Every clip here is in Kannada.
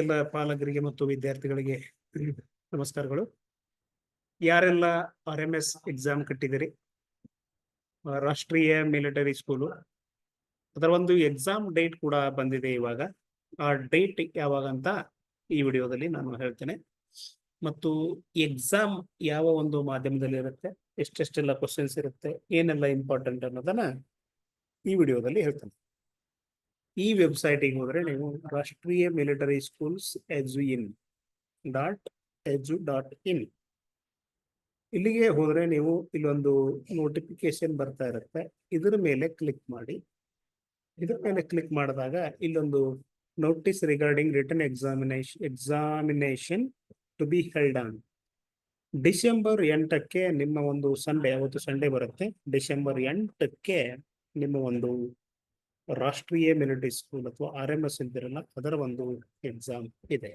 ಎಲ್ಲ ಪಾಲಕರಿಗೆ ಮತ್ತು ವಿದ್ಯಾರ್ಥಿಗಳಿಗೆ ನಮಸ್ಕಾರಗಳು. ಯಾರೆಲ್ಲ ಆರ್ ಎಂ ಎಸ್ ಎಕ್ಸಾಮ್ ಕಟ್ಟಿದಿರಿ ರಾಷ್ಟ್ರೀಯ ಮಿಲಿಟರಿ ಸ್ಕೂಲು ಅದರ ಒಂದು ಎಕ್ಸಾಮ್ ಡೇಟ್ ಕೂಡ ಬಂದಿದೆ ಇವಾಗ. ಆ ಡೇಟ್ ಯಾವಾಗ ಅಂತ ಈ ವಿಡಿಯೋದಲ್ಲಿ ನಾನು ಹೇಳ್ತೇನೆ. ಮತ್ತು ಎಕ್ಸಾಮ್ ಯಾವ ಒಂದು ಮಾಧ್ಯಮದಲ್ಲಿ ಇರುತ್ತೆ? ಎಷ್ಟೆಷ್ಟೆಲ್ಲ ಕ್ವಶನ್ಸ್ ಇರುತ್ತೆ? ಏನೆಲ್ಲ ಇಂಪಾರ್ಟೆಂಟ್ ಅನ್ನೋದನ್ನ ಈ ವಿಡಿಯೋದಲ್ಲಿ ಹೇಳ್ತೇನೆ. ಈ ವೆಬ್ಸೈಟಿಗೆ ಹೋದ್ರೆ ನೀವು Rashtriya military schools edu in dot edu dot in ಇಲ್ಲಿಗೆ ಹೋದ್ರೆ ನೀವು ಇಲ್ಲೊಂದು ನೋಟಿಫಿಕೇಶನ್ ಬರ್ತಾ ಇರುತ್ತೆ. ಇದರ ಮೇಲೆ ಕ್ಲಿಕ್ ಮಾಡಿ. ಇದರ ಮೇಲೆ ಕ್ಲಿಕ್ ಮಾಡಿದಾಗ ಇಲ್ಲೊಂದು notice regarding written examination examination to be held on December ಎಂಟಕ್ಕೆ ನಿಮ್ಮ ಒಂದು ಸಂಡೇ ಅವತ್ತು ಸಂಡೇ ಬರುತ್ತೆ. ಡಿಸೆಂಬರ್ ಎಂಟಕ್ಕೆ ನಿಮ್ಮ ಒಂದು ರಾಷ್ಟ್ರೀಯ ಮಿಲಿಟರಿ ಸ್ಕೂಲ್ ಅಥವಾ ಆರ್ ಎಂ ಎಸ್ ಅಂತಿರಲ್ಲ ಅದರ ಒಂದು ಎಕ್ಸಾಮ್ ಇದೆ.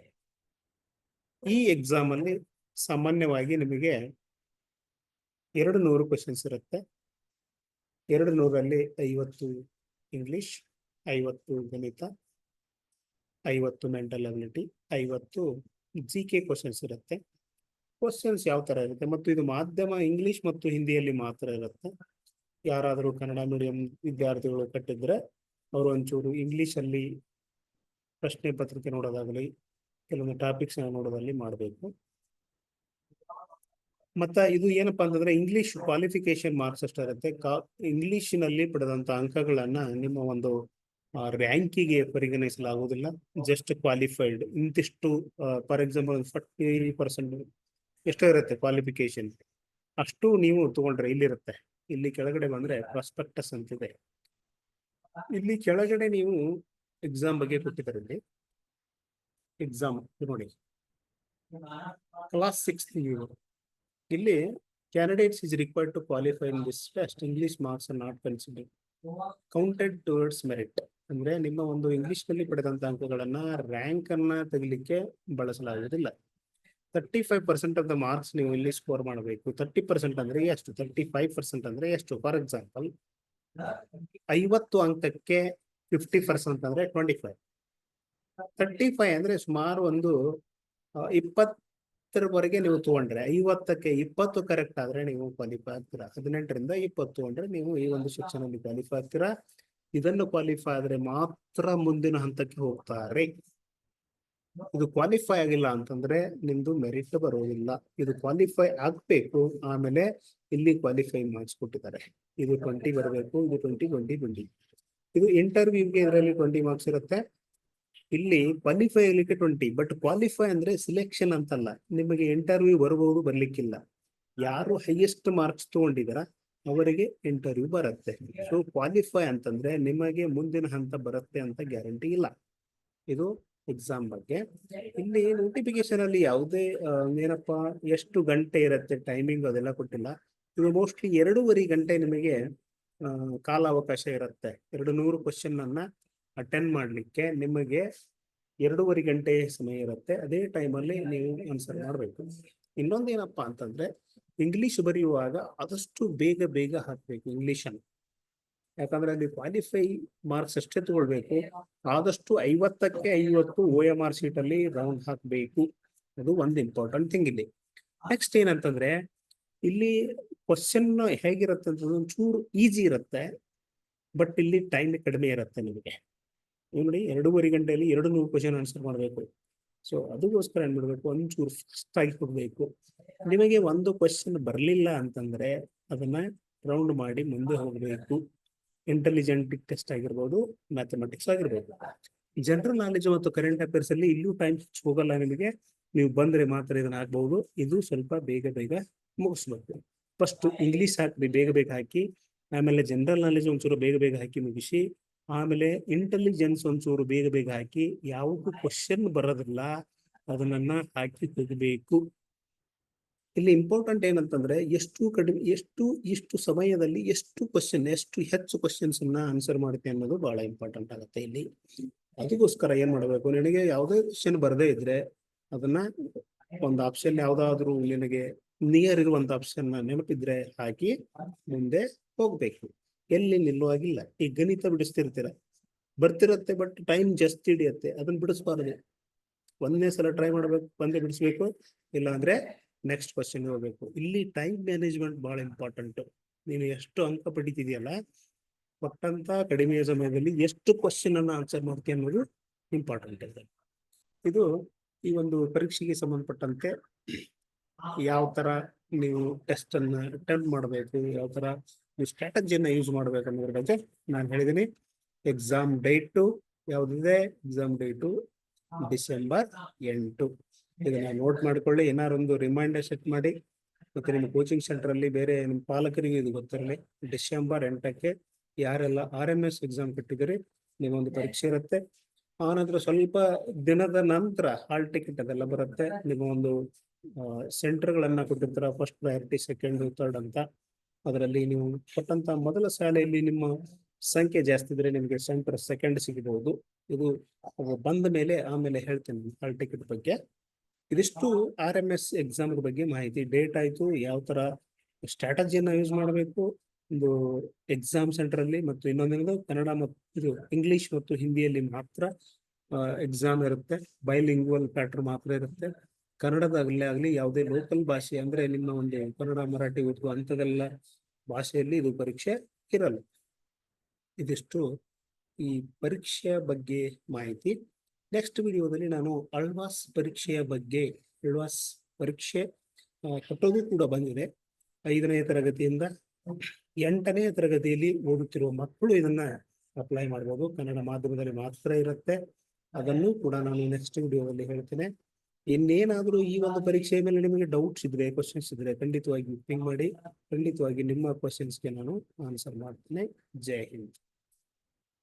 ಈ ಎಕ್ಸಾಮ್ ಅಲ್ಲಿ ಸಾಮಾನ್ಯವಾಗಿ ನಿಮಗೆ ಎರಡು ನೂರು ಕ್ವಶನ್ಸ್ ಇರುತ್ತೆ. ಎರಡು ನೂರಲ್ಲಿ ಐವತ್ತು ಇಂಗ್ಲಿಷ್ ಐವತ್ತು ಗಣಿತ, ಐವತ್ತು ಮೆಂಟಲ್ ಅಬಿಲಿಟಿ ಐವತ್ತು ಜಿ ಕೆ ಕ್ವಶನ್ಸ್ ಇರುತ್ತೆ. ಕ್ವಶನ್ಸ್ ಯಾವ ತರ ಇರುತ್ತೆ? ಮತ್ತು ಇದು ಮಾಧ್ಯಮ ಇಂಗ್ಲಿಷ್ ಮತ್ತು ಹಿಂದಿಯಲ್ಲಿ ಮಾತ್ರ ಇರುತ್ತೆ. ಯಾರಾದರೂ ಕನ್ನಡ ಮೀಡಿಯಂ ವಿದ್ಯಾರ್ಥಿಗಳು ಕಟ್ಟಿದ್ರೆ ಅವರು ಒಂಚೂರು ಇಂಗ್ಲಿಷ್ ಅಲ್ಲಿ ಪ್ರಶ್ನೆ ಪತ್ರಿಕೆ ನೋಡೋದಾಗಲಿ ಕೆಲವೊಂದು ಟಾಪಿಕ್ಸ್ ನೋಡೋದಲ್ಲಿ ಮಾಡಬೇಕು. ಮತ್ತ ಇದು ಏನಪ್ಪಾ ಅಂತಂದ್ರೆ ಇಂಗ್ಲಿಷ್ ಕ್ವಾಲಿಫಿಕೇಶನ್ ಮಾರ್ಕ್ಸ್ ಅಷ್ಟೇ ಇರುತ್ತೆ. ಕಾ, ಇಂಗ್ಲಿಷಿನಲ್ಲಿ ಪಡೆದಂತ ಅಂಕಗಳನ್ನ ನಿಮ್ಮ ಒಂದು ರ್ಯಾಂಕಿಗೆ ಪರಿಗಣಿಸಲಾಗುವುದಿಲ್ಲ. ಜಸ್ಟ್ ಕ್ವಾಲಿಫೈಡ್ ಇಂತಿಷ್ಟು ಫಾರ್ ಎಕ್ಸಾಂಪಲ್ ಫಾರ್ಟಿ ಪರ್ಸೆಂಟ್ ಎಷ್ಟೋ ಇರುತ್ತೆ ಕ್ವಾಲಿಫಿಕೇಶನ್ ಅಷ್ಟು ನೀವು ತಗೊಂಡ್ರೆ ಇಲ್ಲಿರುತ್ತೆ. ಇಲ್ಲಿ ಕೆಳಗಡೆ ಬಂದ್ರೆ ಪ್ರಾಸ್ಪೆಕ್ಟಸ್ ಅಂತಿದೆ. ಇಲ್ಲಿ ಕೆಳಗಡೆ ನೀವು ಎಕ್ಸಾಮ್ ಬಗ್ಗೆ ಕೊಟ್ಟಿದ್ದಾರೆ ಇಲ್ಲಿ. ಎಕ್ಸಾಮ್ ನೋಡಿ. ಕ್ಲಾಸ್ ಸಿಕ್ಸ್ ಇಲ್ಲಿ candidates is required to qualify in this test English marks not consider counted towards merit ಅಂದ್ರೆ ನಿಮ್ಮ ಒಂದು ಇಂಗ್ಲಿಷ್ನಲ್ಲಿ ಪಡೆದಂತ ಅಂಕಗಳನ್ನ ರ್ಯಾಂಕ್ ಅನ್ನ ತೆಗಿಲಿಕ್ಕೆ ಬಳಸಲಾಗುವುದಿಲ್ಲ. Thirty five percent of the marks ನೀವು ಇಲ್ಲಿ ಸ್ಕೋರ್ ಮಾಡಬೇಕು. ತರ್ಟಿ ಪರ್ಸೆಂಟ್ ಅಂದ್ರೆ ಎಷ್ಟು? ತರ್ಟಿ ಫೈವ್ ಪರ್ಸೆಂಟ್ ಅಂದ್ರೆ ಎಷ್ಟು? ಫಾರ್ ಎಕ್ಸಾಂಪಲ್ ಐವತ್ತು ಅಂಕಕ್ಕೆ ಫಿಫ್ಟಿ ಪರ್ಸೆಂಟ್ ಅಂದ್ರೆ ಟ್ವೆಂಟಿ ಫೈವ್ ತರ್ಟಿ ಫೈವ್ ಅಂದ್ರೆ ಸುಮಾರು ಒಂದು ಇಪ್ಪತ್ತರವರೆಗೆ ನೀವು ತಗೊಂಡ್ರೆ, ಐವತ್ತಕ್ಕೆ ಇಪ್ಪತ್ತು ಕರೆಕ್ಟ್ ಆದ್ರೆ ನೀವು ಕ್ವಾಲಿಫೈ ಆಗ್ತೀರಾ? ಹದಿನೆಂಟರಿಂದ ಇಪ್ಪತ್ತು ಅಂದ್ರೆ ನೀವು ಈ ಒಂದು ಶಿಕ್ಷಣದಲ್ಲಿ ಕ್ವಾಲಿಫೈ ಆಗ್ತೀರಾ? ಇದನ್ನು ಕ್ವಾಲಿಫೈ ಆದ್ರೆ ಮಾತ್ರ ಮುಂದಿನ ಹಂತಕ್ಕೆ ಹೋಗ್ತಾರೆ. ಇದು ಕ್ವಾಲಿಫೈ ಆಗಿಲ್ಲ ಅಂತಂದ್ರೆ ನಿಮ್ದು ಮೆರಿಟ್ ಬರೋದಿಲ್ಲ. ಇದು ಕ್ವಾಲಿಫೈ ಆಗ್ಬೇಕು, ಆಮೇಲೆ ಇಲ್ಲಿ ಕ್ವಾಲಿಫೈ ಮಾಡಿಸ್ಕೊಟ್ಟಿದ್ದಾರೆ. ಇದು ಟ್ವೆಂಟಿ ಬರಬೇಕು, ಇದು ಟ್ವೆಂಟಿ ಟ್ವೆಂಟಿ ಟ್ವೆಂಟಿ ಇದು ಇಂಟರ್ವ್ಯೂಗೆ ಇದರಲ್ಲಿ ಟ್ವೆಂಟಿ ಮಾರ್ಕ್ಸ್ ಇರುತ್ತೆ. ಇಲ್ಲಿ ಕ್ವಾಲಿಫೈ ಆಗ್ಲಿಕ್ಕೆ ಟ್ವೆಂಟಿ ಬಟ್ ಕ್ವಾಲಿಫೈ ಅಂದ್ರೆ ಸಿಲೆಕ್ಷನ್ ಅಂತಲ್ಲ. ನಿಮಗೆ ಇಂಟರ್ವ್ಯೂ ಬರಬಹುದು ಬರ್ಲಿಕ್ಕಿಲ್ಲ. ಯಾರು ಹೈಯೆಸ್ಟ್ ಮಾರ್ಕ್ಸ್ ತಗೊಂಡಿದಾರ ಅವರಿಗೆ ಇಂಟರ್ವ್ಯೂ ಬರುತ್ತೆ. ಸೊ ಕ್ವಾಲಿಫೈ ಅಂತಂದ್ರೆ ನಿಮಗೆ ಮುಂದಿನ ಹಂತ ಬರುತ್ತೆ ಅಂತ ಗ್ಯಾರಂಟಿ ಇಲ್ಲ. ಇದು ಎಕ್ಸಾಮ್ ಬಗ್ಗೆ. ಇಲ್ಲಿ ನೋಟಿಫಿಕೇಶನ್ ಅಲ್ಲಿ ಯಾವುದೇ ಏನಪ್ಪ, ಎಷ್ಟು ಗಂಟೆ ಇರುತ್ತೆ ಟೈಮಿಂಗ್ ಅದೆಲ್ಲ ಕೊಟ್ಟಿಲ್ಲ. ಇದು ಮೋಸ್ಟ್ಲಿ ಎರಡೂವರೆ ಗಂಟೆ ನಿಮಗೆ ಕಾಲಾವಕಾಶ ಇರುತ್ತೆ. ಎರಡು ನೂರು ಕ್ವಶನ್ ಅನ್ನ ಅಟೆಂಡ್ ಮಾಡಲಿಕ್ಕೆ ನಿಮಗೆ ಎರಡೂವರೆ ಗಂಟೆ ಸಮಯ ಇರುತ್ತೆ. ಅದೇ ಟೈಮಲ್ಲಿ ನೀವು ಆನ್ಸರ್ ಮಾಡಬೇಕು. ಇನ್ನೊಂದು ಏನಪ್ಪಾ ಅಂತಂದ್ರೆ ಇಂಗ್ಲಿಷ್ ಬರೆಯುವಾಗ ಆದಷ್ಟು ಬೇಗ ಬೇಗ ಹಾಕ್ಬೇಕು ಇಂಗ್ಲಿಷ್ ಅನ್ನು. ಯಾಕಂದ್ರೆ ಅಲ್ಲಿ ಕ್ವಾಲಿಫೈ ಮಾರ್ಕ್ಸ್ ಅಷ್ಟೇ ತಗೊಳ್ಬೇಕು ಆದಷ್ಟು ಐವತ್ತಕ್ಕೆ ಐವತ್ತು ಓ ಎಂ ಆರ್ ಶೀಟ್ ಅಲ್ಲಿ ರೌಂಡ್ ಹಾಕಬೇಕು. ಅದು ಒಂದು ಇಂಪಾರ್ಟೆಂಟ್ ಥಿಂಗ್ ಇಲ್ಲಿ. ನೆಕ್ಸ್ಟ್ ಏನಂತಂದ್ರೆ ಇಲ್ಲಿ ಕ್ವಶನ್ ಹೇಗಿರುತ್ತೆ ಅಂತಂದ್ರೆ ಒಂಚೂರು ಈಸಿ ಇರುತ್ತೆ ಬಟ್ ಇಲ್ಲಿ ಟೈಮ್ ಕಡಿಮೆ ಇರುತ್ತೆ ನಿಮಗೆ. ನೀವು ನೋಡಿ ಎರಡೂವರೆ ಗಂಟೆಯಲ್ಲಿ ಎರಡು ನೂರು ಕ್ವಶನ್ ಆನ್ಸರ್ ಮಾಡಬೇಕು. ಸೊ ಅದಕ್ಕೋಸ್ಕರ ಏನ್ ಮಾಡಬೇಕು ಒಂಚೂರು ಫಾಸ್ಟ್ ಆಗಿ ಕೊಡಬೇಕು. ನಿಮಗೆ ಒಂದು ಕ್ವಶನ್ ಬರಲಿಲ್ಲ ಅಂತಂದ್ರೆ ಅದನ್ನ ರೌಂಡ್ ಮಾಡಿ ಮುಂದೆ ಹೋಗಬೇಕು. ಇಂಟೆಲಿಜೆಂಟ್ ಟೆಸ್ಟ್ ಆಗಿರ್ಬೋದು ಮ್ಯಾಥಮೆಟಿಕ್ಸ್ ಆಗಿರ್ಬೋದು. ಜನರಲ್ ನಾಲೆಜ್ ಮತ್ತು ಕರೆಂಟ್ ಅಫೇರ್ಸ್ ಅಲ್ಲಿ ಇಲ್ಲೂ ಟೈಮ್ ಹೋಗಲ್ಲ ನಿಮಗೆ. ನೀವು ಬಂದ್ರೆ ಮಾತ್ರ ಇದನ್ನ ಹಾಕ್ಬಹುದು ಇದು ಸ್ವಲ್ಪ ಬೇಗ ಬೇಗ ಮುಗಿಸ್ಬೇಕು ಫಸ್ಟ್ ಇಂಗ್ಲಿಷ್ ಹಾಕಿ, ಬೇಗ ಬೇಗ ಹಾಕಿ, ಆಮೇಲೆ ಜನರಲ್ ನಾಲೆಜ್ ಒಂಚೂರು ಬೇಗ ಬೇಗ ಹಾಕಿ ಮುಗಿಸಿ, ಆಮೇಲೆ ಇಂಟೆಲಿಜೆನ್ಸ್ ಒಂಚೂರು ಬೇಗ ಬೇಗ ಹಾಕಿ ಯಾವುದು ಕ್ವಶನ್ ಬರೋದಿಲ್ಲ. ಅದನ್ನ ಹಾಕಿ ತೆಗಿಬೇಕು ಇಲ್ಲಿ ಇಂಪಾರ್ಟೆಂಟ್ ಏನಂತಂದ್ರೆ ಎಷ್ಟು ಕಡಿಮೆ, ಎಷ್ಟು, ಇಷ್ಟು ಸಮಯದಲ್ಲಿ ಎಷ್ಟು ಕ್ವಶನ್ ಎಷ್ಟು ಹೆಚ್ಚು ಕ್ವಶನ್ಸ್ ಅನ್ನ ಆನ್ಸರ್ ಮಾಡುತ್ತೆ ಅನ್ನೋದು ಬಹಳ ಇಂಪಾರ್ಟೆಂಟ್ ಆಗುತ್ತೆ ಇಲ್ಲಿ. ಅದಕ್ಕೋಸ್ಕರ ಏನ್ ಮಾಡಬೇಕು? ನಿನಗೆ ಯಾವುದೇ ಕ್ವಶನ್ ಬರದೇ ಇದ್ರೆ ಅದನ್ನ ಒಂದು ಆಪ್ಷನ್ ಯಾವ್ದಾದ್ರು ನಿನಗೆ ನಿಯರ್ ಇರುವಂತ ಆಪ್ಷನ್ ನೆನಪಿದ್ರೆ ಹಾಕಿ ಮುಂದೆ ಹೋಗ್ಬೇಕು. ಎಲ್ಲಿ ನಿಲ್ಲುವಾಗಿಲ್ಲ. ಈ ಗಣಿತ ಬಿಡಿಸ್ತಿರ್ತೀರ? ಬರ್ತಿರತ್ತೆ ಬಟ್ ಟೈಮ್ ಜಾಸ್ತಿ ಹಿಡಿಯತ್ತೆ. ಅದನ್ನ ಬಿಡಿಸ್ಬಾರ್ದು. ಒಂದನೇ ಸಲ ಟ್ರೈ ಮಾಡ್ಬೇಕು ಬಂದೇ ಬಿಡಿಸ್ಬೇಕು ಇಲ್ಲ ಅಂದ್ರೆ ನೆಕ್ಸ್ಟ್ ಕ್ವಶನ್ ಹೋಗ್ಬೇಕು ಇಲ್ಲಿ ಟೈಮ್ ಮ್ಯಾನೇಜ್ಮೆಂಟ್ ಬಹಳ ಇಂಪಾರ್ಟೆಂಟ್ ನೀನು ಎಷ್ಟು ಅಂಕ ಪಡಿತಿದೆಯಲ್ಲ ಕೊಟ್ಟಂತ ಕಡಿಮೆ ಸಮಯದಲ್ಲಿ ಎಷ್ಟು ಕ್ವಶನ್ ಅನ್ನ ಆನ್ಸರ್ ಮಾಡ್ತೀಯ ಅನ್ನೋದು ಇಂಪಾರ್ಟೆಂಟ್ ಇದೆ. ಇದು ಈ ಒಂದು ಪರೀಕ್ಷೆಗೆ ಸಂಬಂಧಪಟ್ಟಂತೆ ಯಾವ ತರ ನೀವು ಟೆಸ್ಟ್ ಅನ್ನ ಅಟೆಂಡ್ ಮಾಡಬೇಕು, ಯಾವ ತರ ನೀವು ಸ್ಟ್ರಾಟಜಿಯನ್ನ ಯೂಸ್ ಮಾಡ್ಬೇಕು ಅನ್ನೋದ್ರ ಬಗ್ಗೆ ನಾನು ಹೇಳಿದೀನಿ. ಎಕ್ಸಾಮ್ ಡೇಟು ಯಾವ್ದಿದೆ? ಎಕ್ಸಾಮ್ ಡೇಟು ಡಿಸೆಂಬರ್ ಎಂಟು. ಇದನ್ನ ನೋಟ್ ಮಾಡ್ಕೊಳ್ಳಿ ಏನಾರೊಂದು ಒಂದು ರಿಮೈಂಡರ್ ಸೆಟ್ ಮಾಡಿ ಮತ್ತೆ ನಿಮ್ಮ ಕೋಚಿಂಗ್ ಸೆಂಟರ್ ಅಲ್ಲಿ ಬೇರೆ ನಿಮ್ಮ ಪಾಲಕರಿಗೆ ಇದು ಗೊತ್ತಿರಲಿ ಡಿಸೆಂಬರ್ ಎಂಟಕ್ಕೆ ಯಾರೆಲ್ಲ ಆರ್ ಎಂ ಎಸ್ ಎಕ್ಸಾಮ್ ಕಟ್ಟಿದಿರಿ ನಿಮ್ಮೊಂದು ಪರೀಕ್ಷೆ ಇರುತ್ತೆ. ಆನಂತರ ನಂತರ ಸ್ವಲ್ಪ ದಿನದ ನಂತರ ಹಾಲ್ ಟಿಕೆಟ್ ಅದೆಲ್ಲ ಬರುತ್ತೆ. ನಿಮ್ಮ ಒಂದು ಸೆಂಟರ್ಗಳನ್ನ ಕೊಟ್ಟಿರ್ತಾರ ಫಸ್ಟ್ ಪ್ರಯಾರಿಟಿ ಸೆಕೆಂಡ್ ಥರ್ಡ್ ಅಂತ. ಅದರಲ್ಲಿ ನೀವು ಕೊಟ್ಟಂತ ಮೊದಲ ಶಾಲೆಯಲ್ಲಿ ನಿಮ್ಮ ಸಂಖ್ಯೆ ಜಾಸ್ತಿ ಇದ್ರೆ ನಿಮಗೆ ಸೆಂಟರ್ ಸೆಕೆಂಡ್ ಸಿಗಬಹುದು. ಇದು ಬಂದ ಮೇಲೆ ಆಮೇಲೆ ಹೇಳ್ತೇನೆ ಹಾಲ್ ಟಿಕೆಟ್ ಬಗ್ಗೆ. ಇದಿಷ್ಟು ಆರ್ ಎಂ ಎಸ್ ಎಕ್ಸಾಮ್ ಬಗ್ಗೆ ಮಾಹಿತಿ. ಡೇಟ್ ಆಯ್ತು, ಯಾವ ತರ ಸ್ಟ್ರಾಟಜಿಯನ್ನ ಯೂಸ್ ಮಾಡಬೇಕು, ಒಂದು ಎಕ್ಸಾಮ್ ಸೆಂಟರ್ ಅಲ್ಲಿ ಮತ್ತು ಇನ್ನೊಂದೇನದು ಕನ್ನಡ ಮತ್ತು ಇದು ಇಂಗ್ಲಿಷ್ ಮತ್ತು ಹಿಂದಿಯಲ್ಲಿ ಮಾತ್ರ ಎಕ್ಸಾಮ್ ಇರುತ್ತೆ. ಬೈಲಿಂಗ್ವಲ್ ಪ್ಯಾಟರ್ನ್ ಮಾತ್ರ ಇರುತ್ತೆ. ಕನ್ನಡದಾಗಲೇ ಆಗಲಿ ಯಾವುದೇ ಲೋಕಲ್ ಭಾಷೆ ಅಂದ್ರೆ ನಿಮ್ಮ ಒಂದು ಕನ್ನಡ, ಮರಾಠಿ, ಉರ್ದು ಅಂಥದೆಲ್ಲ ಭಾಷೆಯಲ್ಲಿ ಇದು ಪರೀಕ್ಷೆ ಇರಲ್ಲ. ಇದಿಷ್ಟು ಈ ಪರೀಕ್ಷೆಯ ಬಗ್ಗೆ ಮಾಹಿತಿ. ನೆಕ್ಸ್ಟ್ ವಿಡಿಯೋದಲ್ಲಿ ನಾನು ಅಳ್ವಾಸ್ ಪರೀಕ್ಷೆಯ ಬಗ್ಗೆ, ಅಳ್ವಾಸ್ ಪರೀಕ್ಷೆ ಕಟ್ಟೋದು ಕೂಡ ಬಂದಿದೆ. ಐದನೇ ತರಗತಿಯಿಂದ ಎಂಟನೇ ತರಗತಿಯಲ್ಲಿ ಓದುತ್ತಿರುವ ಮಕ್ಕಳು ಇದನ್ನ ಅಪ್ಲೈ ಮಾಡ್ಬೋದು. ಕನ್ನಡ ಮಾಧ್ಯಮದಲ್ಲಿ ಮಾತ್ರ ಇರುತ್ತೆ. ಅದನ್ನು ಕೂಡ ನಾನು ನೆಕ್ಸ್ಟ್ ವಿಡಿಯೋದಲ್ಲಿ ಹೇಳ್ತೇನೆ. ಇನ್ನೇನಾದರೂ ಈ ಒಂದು ಪರೀಕ್ಷೆಯ ಮೇಲೆ ನಿಮಗೆ ಡೌಟ್ಸ್ ಇದ್ರೆ ಕ್ವಶನ್ಸ್ ಇದ್ರೆ ಖಂಡಿತವಾಗಿ ಪಿಂಗ್ ಮಾಡಿ. ಖಂಡಿತವಾಗಿ ನಿಮ್ಮ ಕ್ವಶನ್ಸ್ಗೆ ನಾನು ಆನ್ಸರ್ ಮಾಡ್ತೇನೆ. ಜೈ ಹಿಂದ್.